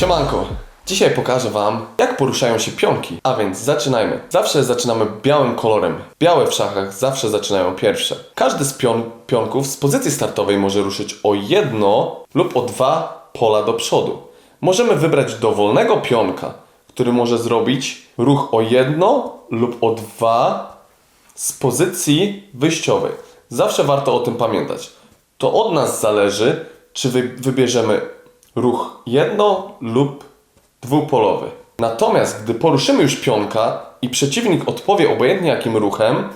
Siemanko! Dzisiaj pokażę Wam, jak poruszają się pionki. A więc zaczynajmy. Zawsze zaczynamy białym kolorem. Białe w szachach zawsze zaczynają pierwsze. Każdy z pion pionków z pozycji startowej może ruszyć o jedno lub o dwa pola do przodu. Możemy wybrać dowolnego pionka, który może zrobić ruch o jedno lub o dwa z pozycji wyjściowej. Zawsze warto o tym pamiętać. To od nas zależy, czy wy, wybierzemy ruch jedno lub dwupolowy. Natomiast gdy poruszymy już pionka i przeciwnik odpowie obojętnie jakim ruchem,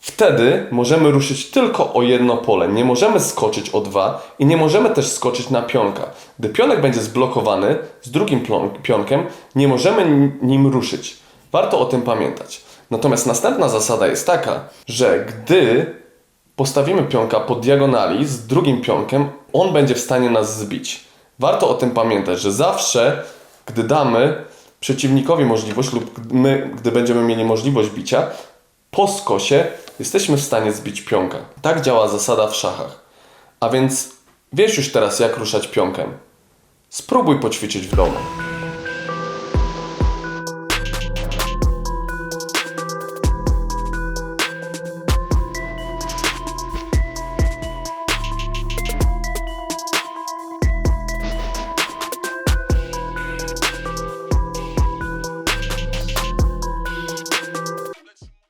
wtedy możemy ruszyć tylko o jedno pole. Nie możemy skoczyć o dwa i nie możemy też skoczyć na pionka. Gdy pionek będzie zblokowany z drugim pionkiem, nie możemy nim ruszyć. Warto o tym pamiętać. Natomiast następna zasada jest taka, że gdy postawimy pionka po diagonali z drugim pionkiem, on będzie w stanie nas zbić. Warto o tym pamiętać, że zawsze, gdy damy przeciwnikowi możliwość lub my, gdy będziemy mieli możliwość bicia, po skosie jesteśmy w stanie zbić pionka. Tak działa zasada w szachach. A więc wiesz już teraz, jak ruszać pionkiem. Spróbuj poćwiczyć w domu.